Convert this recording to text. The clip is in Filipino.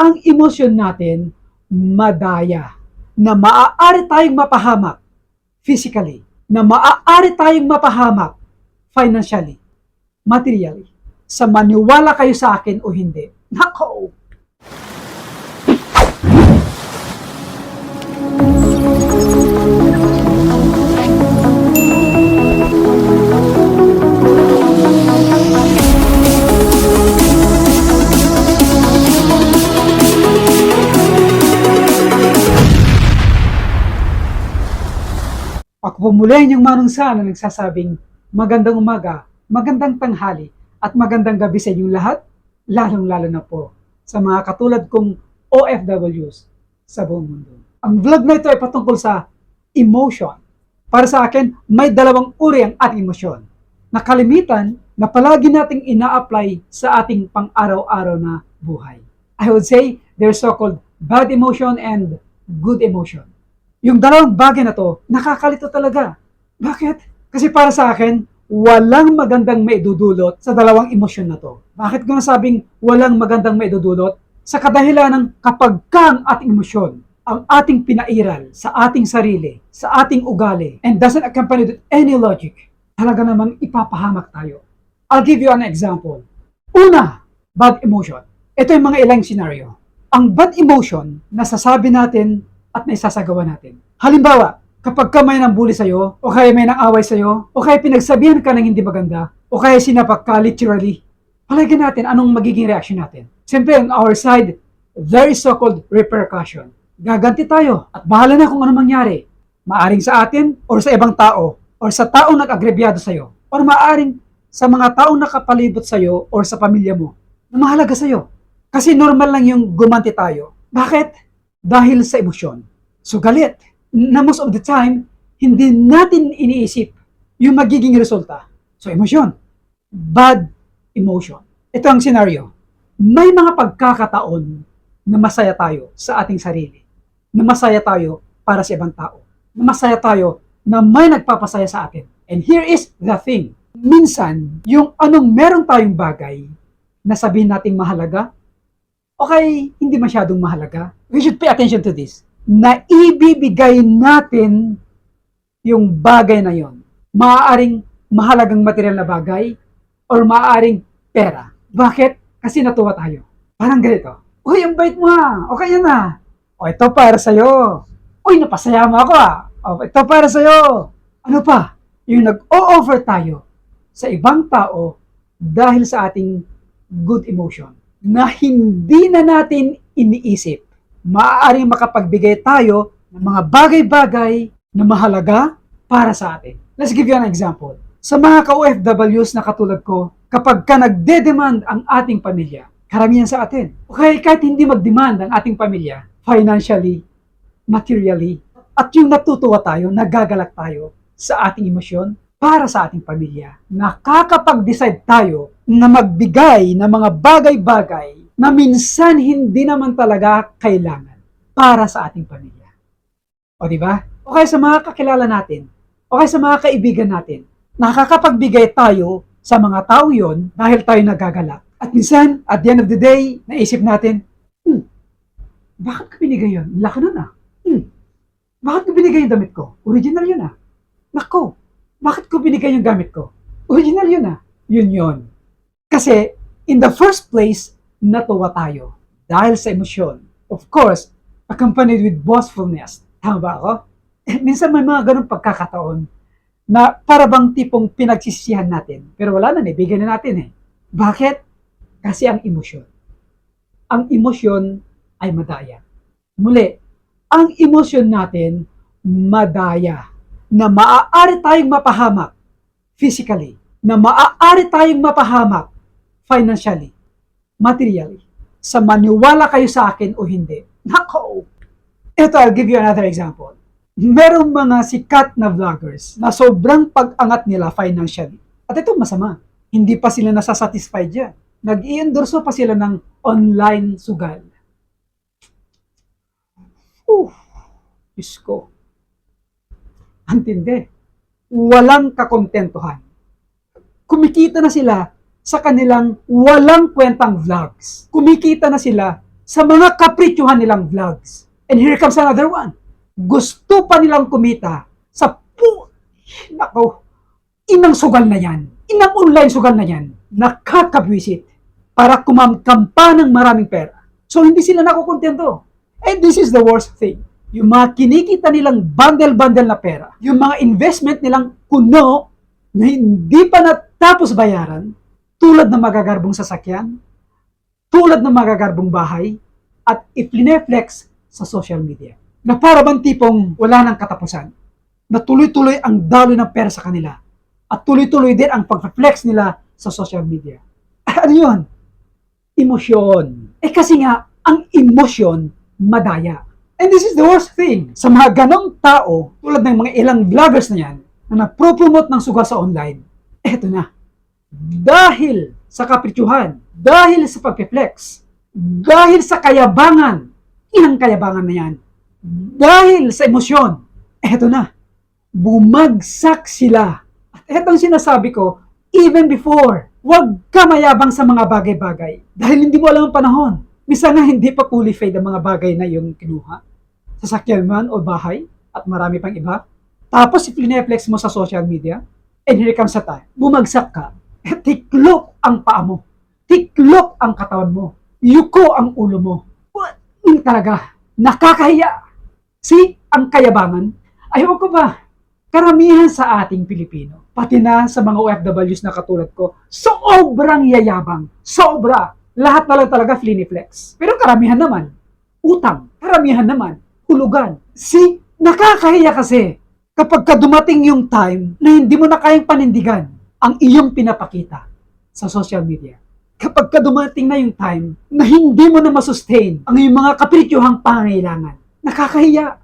ang emosyon natin madaya na maaari tayong mapahamak physically, na maaari tayong mapahamak financially, materially. Sa maniwala kayo sa akin o hindi. Nako! Ako muli yung Manong Sa na nagsasabing magandang umaga, magandang tanghali, at magandang gabi sa inyong lahat, lalong-lalo na po sa mga katulad kong OFWs sa buong mundo. Ang vlog na ito ay patungkol sa emotion. Para sa akin, may dalawang uri ang ating emosyon na kalimitan na palagi nating ina-apply sa ating pang-araw-araw na buhay. I would say they're so-called bad emotion and good emotion. Yung dalawang bagay na to, nakakalito talaga. Bakit? Kasi para sa akin, walang magandang maidudulot sa dalawang emosyon na to. Bakit ko nasabing walang magandang maidudulot? Sa kadahilan ng kapag ka ang ating emosyon, ang ating pinairal sa ating sarili, sa ating ugali, and doesn't accompany with any logic, talaga namang ipapahamak tayo. I'll give you an example. Una, bad emotion. Ito yung mga ilang scenario. Ang bad emotion, nasasabi natin at naisasagawa natin. Halimbawa, kapag ka may nang bully sa'yo, o kaya may nang away sa'yo, o kaya pinagsabihan ka ng hindi maganda, o kaya sinapak ka literally, palagyan natin anong magiging reaction natin. Siyempre, on our side, there is so-called repercussion. Gaganti tayo at bahala na kung ano mangyari. Maaring sa atin or sa ibang tao or sa taong nag-agrebyado sa'yo or maaring sa mga taong nakapalibot sa'yo or sa pamilya mo na mahalaga sa'yo. Kasi normal lang yung gumanti tayo. Bakit? Dahil sa emosyon. So galit. Na most of the time, hindi natin iniisip yung magiging resulta. So emosyon. Bad emotion. Ito ang scenario. May mga pagkakataon na masaya tayo sa ating sarili. Na masaya tayo para sa ibang tao. Na masaya tayo na may nagpapasaya sa atin. And here is the thing. Minsan, yung anong meron tayong bagay na sabihin nating mahalaga, okay, hindi masyadong mahalaga. We should pay attention to this. Na ibibigay natin yung bagay na yon. Maaaring mahalagang material na bagay or maaaring pera. Bakit? Kasi natuwa tayo. Parang ganito. Uy, ang bait mo ha. Okay yan na. O, ito para sa'yo. Uy, napasaya mo ako ah. O, ito para sa'yo. Ano pa? Yung nag-o-offer tayo sa ibang tao dahil sa ating good emotion na hindi na natin iniisip. Maaaring makapagbigay tayo ng mga bagay-bagay na mahalaga para sa atin. Let's give you an example. Sa mga ka-OFWs na katulad ko, kapag ka nagde-demand ang ating pamilya, karamihan sa atin, okay, kahit hindi mag-demand ang ating pamilya, financially, materially, at yung natutuwa tayo, nagagalak tayo sa ating emosyon para sa ating pamilya. Nakakapag-decide tayo na magbigay ng mga bagay-bagay na minsan hindi naman talaga kailangan para sa ating pamilya. O di ba? O kaya sa mga kakilala natin, o kaya sa mga kaibigan natin, nakakapagbigay tayo sa mga tao yon dahil tayo nagagalak. At minsan, at the end of the day, naisip natin, hmm, bakit ko binigay yun? Laki nun ah. Hmm, bakit ko binigay yung damit ko? Original yun ah. Nako, bakit ko binigay yung gamit ko? Original yun ah. Yun yun. Kasi, in the first place, natuwa tayo. Dahil sa emosyon. Of course, accompanied with boastfulness. Tama ba ako? Eh, minsan may mga ganun pagkakataon na para bang tipong pinagsisisihan natin. Pero wala na, ibigay na natin eh. Bakit? Kasi ang emosyon. Ang emosyon ay madaya. Muli, ang emosyon natin madaya na maaari tayong mapahamak physically, na maaari tayong mapahamak financially, materially, sa maniwala kayo sa akin o hindi. Nako! Ito, I'll give you another example. Merong mga sikat na vloggers na sobrang pag-angat nila financially. At ito masama. Hindi pa sila nasasatisfy dyan. Nag-i-endorso pa sila ng online sugal. Uh, Diyos. Antindi. Walang kakontentuhan. Kumikita na sila sa kanilang walang kwentang vlogs. Kumikita na sila sa mga kaprityuhan nilang vlogs. And here comes another one. Gusto pa nilang kumita sa pu... Nako, inang sugal na yan. Inang online sugal na yan. Nakakabwisit para kumamkampa ng maraming pera. So hindi sila nakukontento. And this is the worst thing. Yung mga kinikita nilang bundle-bundle na pera, yung mga investment nilang kuno na hindi pa natapos bayaran, tulad ng magagarbong sasakyan, tulad ng magagarbong bahay, at iplineflex sa social media. Na para bang tipong wala nang katapusan, na tuloy-tuloy ang daloy ng pera sa kanila, at tuloy-tuloy din ang pag-flex nila sa social media. Ano yun? Emosyon. Eh kasi nga, ang emosyon, madaya. And this is the worst thing. Sa mga ganong tao, tulad ng mga ilang vloggers na yan, na nagpro-promote ng sugal sa online, eto na. Dahil sa kaprityuhan, dahil sa pagpiplex, dahil sa kayabangan, inang kayabangan na yan, dahil sa emosyon, eto na. Bumagsak sila. At etong sinasabi ko, even before, huwag ka mayabang sa mga bagay-bagay. Dahil hindi mo alam ang panahon. Misa nga hindi pa fully fade ang mga bagay na yung kinuha. Sasakyan man o bahay at marami pang iba. Tapos i-flex mo sa social media. And here comes the time. Bumagsak ka. Eh, tiklop ang paa mo. Tiklop ang katawan mo. Yuko ang ulo mo. What? Yun talaga. Nakakahiya. See, ang kayabangan. Ayaw ko ba? Karamihan sa ating Pilipino, pati na sa mga OFWs na katulad ko, sobrang yayabang. Sobra. Lahat na lang talaga fliniflex. Pero karamihan naman, utang. Karamihan naman, hulugan. See, nakakahiya kasi kapag ka dumating yung time na hindi mo na kayang panindigan ang iyong pinapakita sa social media. Kapag ka dumating na yung time na hindi mo na masustain ang iyong mga kaprityuhang pangailangan, nakakahiya.